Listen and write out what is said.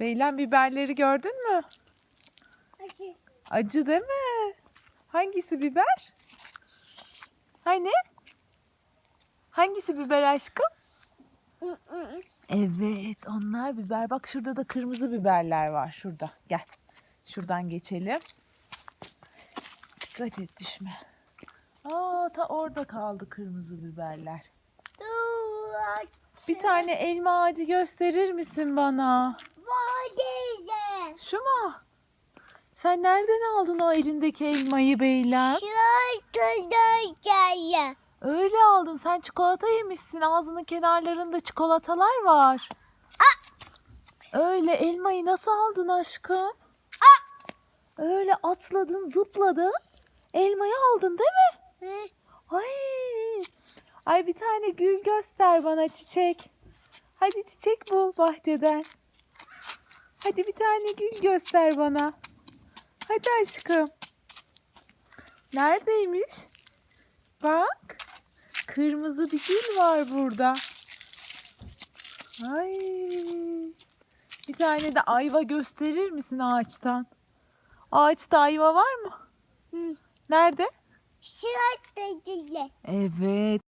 Beylen biberleri gördün mü? Acı değil mi? Hangisi biber? Hani? Hangisi biber aşkım? Evet onlar biber. Bak şurada da kırmızı biberler var. Şurada. Gel. Şuradan geçelim. Dikkat et düşme. Aa ta orada kaldı kırmızı biberler. Bir tane elma ağacı gösterir misin bana? Şu mu? Sen nereden aldın o elindeki elmayı Beylem? Öyle aldın. Sen çikolata yemişsin. Ağzının kenarlarında çikolatalar var. Öyle elmayı nasıl aldın aşkım? Öyle atladın, zıpladın. Elmayı aldın değil mi? Ay. Ay bir tane gül göster bana çiçek. Hadi çiçek bul bahçeden. Hadi bir tane gül göster bana. Hadi aşkım. Neredeymiş? Bak. Kırmızı bir gül var burada. Ay. Bir tane de ayva gösterir misin ağaçtan? Ağaçta ayva var mı? Nerede? Evet.